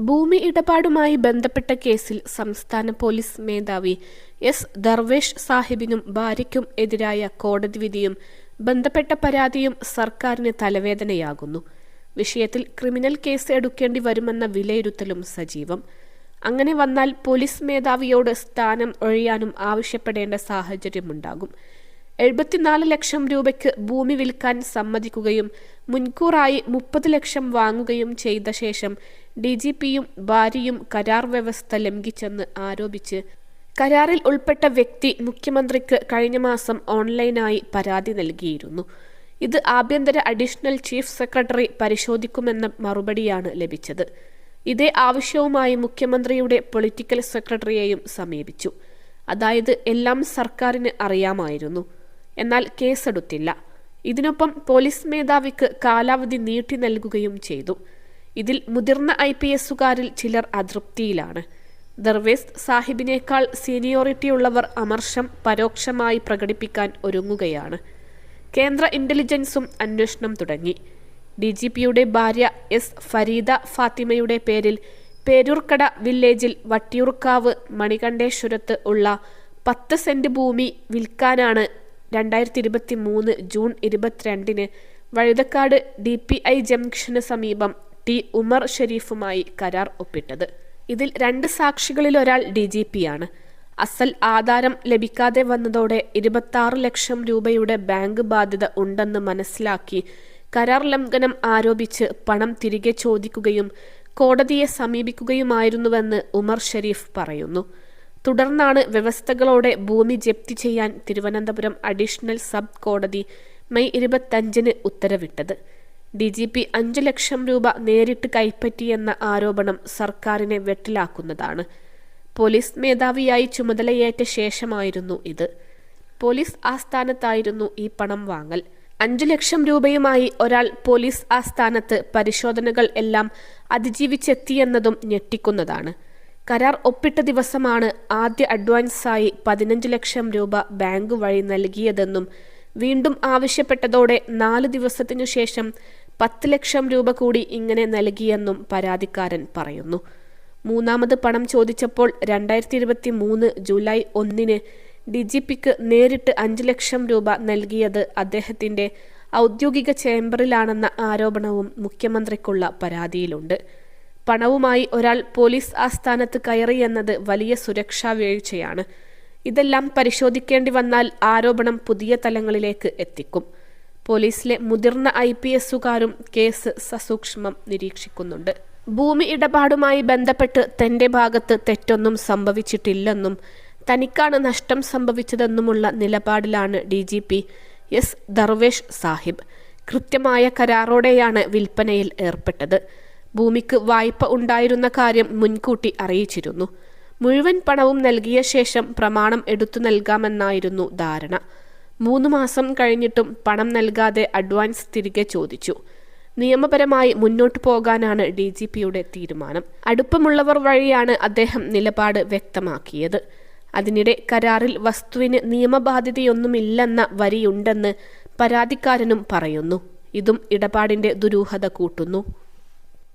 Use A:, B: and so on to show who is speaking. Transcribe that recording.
A: ഭൂമി ഇടപാടുമായി ബന്ധപ്പെട്ട കേസിൽ സംസ്ഥാന പോലീസ് മേധാവി എസ് ദർവേഷ് സാഹിബിനും ഭാര്യയ്ക്കും എതിരായ കോടതി വിധിയും ബന്ധപ്പെട്ട പരാതിയും സർക്കാരിന് തലവേദനയാകുന്നു. വിഷയത്തിൽ ക്രിമിനൽ കേസ് എടുക്കേണ്ടി വരുമെന്ന വിലയിരുത്തലും സജീവം. അങ്ങനെ വന്നാൽ പോലീസ് മേധാവിയോട് സ്ഥാനം ഒഴിയാനും ആവശ്യപ്പെടേണ്ട സാഹചര്യമുണ്ടാകും. എഴുപത്തിനാല് ലക്ഷം രൂപയ്ക്ക് ഭൂമി വിൽക്കാൻ സമ്മതിക്കുകയും മുൻകൂറായി മുപ്പത് ലക്ഷം വാങ്ങുകയും ചെയ്ത ശേഷം ഡി ജി പിയും ഭാര്യയും കരാർ വ്യവസ്ഥ ലംഘിച്ചെന്ന് ആരോപിച്ച് കരാറിൽ ഉൾപ്പെട്ട വ്യക്തി മുഖ്യമന്ത്രിക്ക് കഴിഞ്ഞ മാസം ഓൺലൈനായി പരാതി നൽകിയിരുന്നു. ഇത് ആഭ്യന്തര അഡീഷണൽ ചീഫ് സെക്രട്ടറി പരിശോധിക്കുമെന്ന മറുപടിയാണ് ലഭിച്ചത്. ഇതേ ആവശ്യവുമായി മുഖ്യമന്ത്രിയുടെ പൊളിറ്റിക്കൽ സെക്രട്ടറിയെയും സമീപിച്ചു. അതായത് എല്ലാം സർക്കാരിന് അറിയാമായിരുന്നു. എന്നാൽ കേസെടുത്തില്ല. ഇതിനൊപ്പം പോലീസ് മേധാവിക്ക് കാലാവധി നീട്ടി നൽകുകയും ചെയ്തു. ഇതിൽ മുതിർന്ന ഐ പി എസുകാരിൽ ചിലർ അതൃപ്തിയിലാണ്. ദർവേസ് സാഹിബിനേക്കാൾ സീനിയോറിറ്റിയുള്ളവർ അമർഷം പരോക്ഷമായി പ്രകടിപ്പിക്കാൻ ഒരുങ്ങുകയാണ്. കേന്ദ്ര ഇന്റലിജൻസും അന്വേഷണം തുടങ്ങി. ഡി ജി പിയുടെ ഭാര്യ എസ് ഫരീദ ഫാത്തിമയുടെ പേരിൽ പേരൂർക്കട വില്ലേജിൽ വട്ടിയൂർക്കാവ് മണികണ്ഠേശ്വരത്ത് ഉള്ള പത്ത് സെന്റ് ഭൂമി വിൽക്കാനാണ് രണ്ടായിരത്തി ഇരുപത്തി മൂന്ന് ജൂൺ ഇരുപത്തിരണ്ടിന് വഴുതക്കാട് ഡി പി ഐ ജംഗ്ഷന് സമീപം ടി ഉമർ ഷെരീഫുമായി കരാർ ഒപ്പിട്ടത്. ഇതിൽ രണ്ട് സാക്ഷികളിൽ ഒരാൾ ഡി ജി പിയാണ് അസൽ ആധാരം ലഭിക്കാതെ വന്നതോടെ ഇരുപത്തി ലക്ഷം രൂപയുടെ ബാങ്ക് ബാധ്യത ഉണ്ടെന്ന് മനസ്സിലാക്കി കരാർ ലംഘനം ആരോപിച്ച് പണം തിരികെ ചോദിക്കുകയും കോടതിയെ സമീപിക്കുകയുമായിരുന്നുവെന്ന് ഉമർ ഷെരീഫ് പറയുന്നു. തുടർന്നാണ് വ്യവസ്ഥകളോടെ ഭൂമി ജപ്തി ചെയ്യാൻ തിരുവനന്തപുരം അഡീഷണൽ സബ് കോടതി മെയ് ഇരുപത്തഞ്ചിന് ഉത്തരവിട്ടത്. ഡി ജി പി അഞ്ചു ലക്ഷം രൂപ നേരിട്ട് കൈപ്പറ്റിയെന്ന ആരോപണം സർക്കാരിനെ വെട്ടിലാക്കുന്നതാണ്. പോലീസ് മേധാവിയായി ചുമതലയേറ്റ ശേഷമായിരുന്നു ഇത്. പോലീസ് ആസ്ഥാനത്തായിരുന്നു ഈ പണം വാങ്ങൽ. അഞ്ചു ലക്ഷം രൂപയുമായി ഒരാൾ പോലീസ് ആസ്ഥാനത്ത് പരിശോധനകൾ എല്ലാം അതിജീവിച്ചെത്തിയെന്നതും ഞെട്ടിക്കുന്നതാണ്. കരാർ ഒപ്പിട്ട ദിവസമാണ് ആദ്യ അഡ്വാൻസായി പതിനഞ്ച് ലക്ഷം രൂപ ബാങ്ക് വഴി നൽകിയതെന്നും വീണ്ടും ആവശ്യപ്പെട്ടതോടെ നാല് ദിവസത്തിനു ശേഷം പത്ത് ലക്ഷം രൂപ കൂടി ഇങ്ങനെ നൽകിയെന്നും പരാതിക്കാരൻ പറയുന്നു. മൂന്നാമത് പണം ചോദിച്ചപ്പോൾ രണ്ടായിരത്തി ഇരുപത്തി മൂന്ന് ജൂലൈ ഒന്നിന് ഡി ജി പിക്ക് നേരിട്ട് അഞ്ച് ലക്ഷം രൂപ നൽകിയത് അദ്ദേഹത്തിന്റെ ഔദ്യോഗിക ചേംബറിലാണെന്ന ആരോപണവും മുഖ്യമന്ത്രിക്കുള്ള പരാതിയിലുണ്ട്. പണവുമായി ഒരാൾ പോലീസ് ആസ്ഥാനത്ത് കയറിയെന്നത് വലിയ സുരക്ഷാ വീഴ്ചയാണ്. ഇതെല്ലാം പരിശോധിക്കേണ്ടി വന്നാൽ ആരോപണം പുതിയ തലങ്ങളിലേക്ക് എത്തിക്കും. പോലീസിലെ മുതിർന്ന ഐ പി എസുകാരും കേസ് സസൂക്ഷ്മം നിരീക്ഷിക്കുന്നുണ്ട്. ഭൂമി ഇടപാടുമായി ബന്ധപ്പെട്ട് തന്റെ ഭാഗത്ത് തെറ്റൊന്നും സംഭവിച്ചിട്ടില്ലെന്നും തനിക്കാണ് നഷ്ടം സംഭവിച്ചതെന്നുമുള്ള നിലപാടിലാണ് D G P S Darvesh Sahib. കൃത്യമായ കരാറോടെയാണ് വിൽപ്പനയിൽ ഏർപ്പെട്ടത്. ഭൂമിക്ക് വായ്പ ഉണ്ടായിരുന്ന കാര്യം മുൻകൂട്ടി അറിയിച്ചിരുന്നു. മുഴുവൻ പണവും നൽകിയ ശേഷം പ്രമാണം എടുത്തു നൽകാമെന്നായിരുന്നു ധാരണ. മൂന്ന് മാസം കഴിഞ്ഞിട്ടും പണം നൽകാതെ അഡ്വാൻസ് തിരികെ ചോദിച്ചു. നിയമപരമായി മുന്നോട്ടു പോകാനാണ് ഡി ജി പിയുടെ തീരുമാനം. അടുപ്പമുള്ളവർ വഴിയാണ് അദ്ദേഹം നിലപാട് വ്യക്തമാക്കിയത്. അതിനിടെ കരാറിൽ വസ്തുവിന് നിയമബാധ്യതയൊന്നുമില്ലെന്ന വരിയുണ്ടെന്ന് പരാതിക്കാരനും പറയുന്നു. ഇതും ഇടപാടിന്റെ ദുരൂഹത കൂട്ടുന്നു.